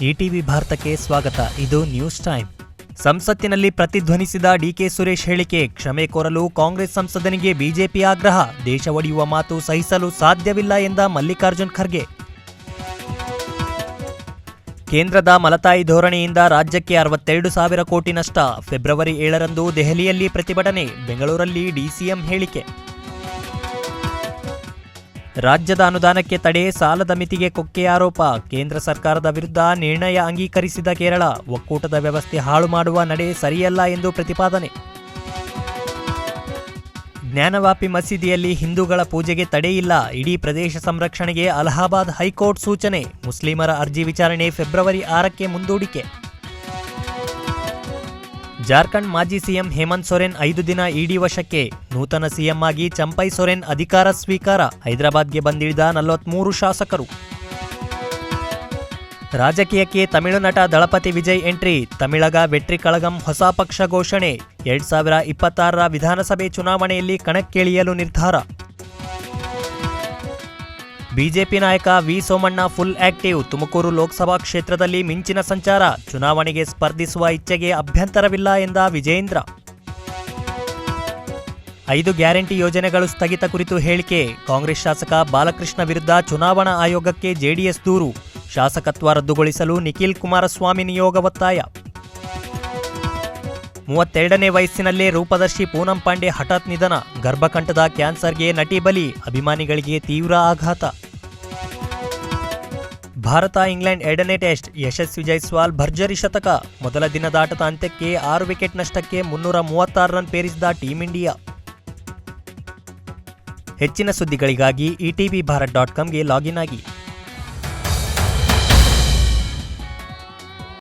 ETV ಭಾರತಕ್ಕೆ ಸ್ವಾಗತ. ಇದು ನ್ಯೂಸ್ ಟೈಮ್. ಸಂಸತ್ತಿನಲ್ಲಿ ಪ್ರತಿಧ್ವನಿಸಿದ ಡಿಕೆ ಸುರೇಶ್ ಹೇಳಿಕೆ, ಕ್ಷಮೆ ಕೋರಲು ಕಾಂಗ್ರೆಸ್ ಸಂಸದನಿಗೆ ಬಿಜೆಪಿ ಆಗ್ರಹ, ದೇಶ ಒಡೆಯುವ ಮಾತು ಸಹಿಸಲು ಸಾಧ್ಯವಿಲ್ಲ ಎಂದ ಮಲ್ಲಿಕಾರ್ಜುನ್ ಖರ್ಗೆ. ಕೇಂದ್ರದ ಮಲತಾಯಿ ಧೋರಣೆಯಿಂದ ರಾಜ್ಯಕ್ಕೆ ಅರವತ್ತೆರಡು ಸಾವಿರ ಕೋಟಿ ನಷ್ಟ. ಫೆಬ್ರವರಿ ಏಳರಂದು ದೆಹಲಿಯಲ್ಲಿ ಪ್ರತಿಭಟನೆ, ಬೆಂಗಳೂರಲ್ಲಿ ಡಿಸಿಎಂ ಹೇಳಿಕೆ. ರಾಜ್ಯದ ಅನುದಾನಕ್ಕೆ ತಡೆ, ಸಾಲದ ಮಿತಿಗೆ ಕೊಕ್ಕೆ ಆರೋಪ. ಕೇಂದ್ರ ಸರ್ಕಾರದ ವಿರುದ್ಧ ನಿರ್ಣಯ ಅಂಗೀಕರಿಸಿದ ಕೇರಳ. ಒಕ್ಕೂಟದ ವ್ಯವಸ್ಥೆ ಹಾಳು ಮಾಡುವ ನಡೆ ಸರಿಯಲ್ಲ ಎಂದು ಪ್ರತಿಪಾದನೆ. ಜ್ಞಾನವಾಪಿ ಮಸೀದಿಯಲ್ಲಿ ಹಿಂದೂಗಳ ಪೂಜೆಗೆ ತಡೆಯಿಲ್ಲ ಇಡೀ ಪ್ರದೇಶ ಸಂರಕ್ಷಣೆಗೆ ಅಲಹಾಬಾದ್ ಹೈಕೋರ್ಟ್ ಸೂಚನೆ. ಮುಸ್ಲಿಮರ ಅರ್ಜಿ ವಿಚಾರಣೆ ಫೆಬ್ರವರಿ ಆರಕ್ಕೆ ಮುಂದೂಡಿಕೆ. ಜಾರ್ಖಂಡ್ ಮಾಜಿ ಸಿಎಂ ಹೇಮಂತ್ ಸೊರೆನ್ ಐದು ದಿನ ಇಡಿ ವಶಕ್ಕೆ. ನೂತನ ಸಿಎಂ ಆಗಿ ಚಂಪೈ ಸೊರೆನ್ ಅಧಿಕಾರ ಸ್ವೀಕಾರ. ಹೈದರಾಬಾದ್ಗೆ ಬಂದಿಳಿದ ನಲವತ್ಮೂರು ಶಾಸಕರು. ರಾಜಕೀಯಕ್ಕೆ ತಮಿಳು ನಟ ದಳಪತಿ ವಿಜಯ್ ಎಂಟ್ರಿ, ತಮಿಳಗ ವೆಟ್ರಿ ಕಳಗಂ ಹೊಸ ಪಕ್ಷ ಘೋಷಣೆ. ಎರಡ್ ಸಾವಿರ ಇಪ್ಪತ್ತಾರರ ವಿಧಾನಸಭೆ ಚುನಾವಣೆಯಲ್ಲಿ ಕಣಕ್ಕಿಳಿಯಲು ನಿರ್ಧಾರ. ಬಿಜೆಪಿ ನಾಯಕ V Somanna full active Tumakuru Lok Sabha ಕ್ಷೇತ್ರದಲ್ಲಿ ಮಿಂಚಿನ ಸಂಚಾರ. ಚುನಾವಣೆಗೆ ಸ್ಪರ್ಧಿಸುವ ಇಚ್ಛೆಗೆ ಅಭ್ಯಂತರವಿಲ್ಲ ಎಂದ ವಿಜೇಂದ್ರ ಐದು ಗ್ಯಾರಂಟಿ ಯೋಜನೆಗಳು ಸ್ಥಗಿತ ಕುರಿತು ಹೇಳಿಕೆ. ಕಾಂಗ್ರೆಸ್ ಶಾಸಕ ಬಾಲಕೃಷ್ಣ ವಿರುದ್ಧ ಚುನಾವಣಾ ಆಯೋಗಕ್ಕೆ ಜೆಡಿಎಸ್ ದೂರು. ಶಾಸಕತ್ವ ರದ್ದುಗೊಳಿಸಲು ನಿಖಿಲ್ ಕುಮಾರಸ್ವಾಮಿ ನಿಯೋಗ ಒತ್ತಾಯ. ಮೂವತ್ತೆರಡನೇ ವಯಸ್ಸಿನಲ್ಲೇ ರೂಪದರ್ಶಿ ಪೂನಂ ಪಾಂಡೆ ಹಠಾತ್ ನಿಧನ. ಗರ್ಭಕಂಠದ ಕ್ಯಾನ್ಸರ್ಗೆ ನಟಿ ಬಲಿ. ಅಭಿಮಾನಿಗಳಿಗೆ ತೀವ್ರ ಆಘಾತ. ಭಾರತ, ಇಂಗ್ಲೆಂಡ್ ಎರಡನೇ ಟೆಸ್ಟ್. ಯಶಸ್ವಿ ಜೈಸ್ವಾಲ್ ಭರ್ಜರಿ ಶತಕ. ಮೊದಲ ದಿನದಾಟದ ಅಂತ್ಯಕ್ಕೆ ಆರು ವಿಕೆಟ್ ನಷ್ಟಕ್ಕೆ ಮುನ್ನೂರ ಮೂವತ್ತಾರು ರನ್ ಪೇರಿಸಿದ ಟೀಂ ಇಂಡಿಯಾ. ಹೆಚ್ಚಿನ ಸುದ್ದಿಗಳಿಗಾಗಿ ಇಟಿವಿ ಭಾರತ್ ಡಾಟ್ ಕಾಮ್ಗೆ ಲಾಗಿನ್ ಆಗಿ.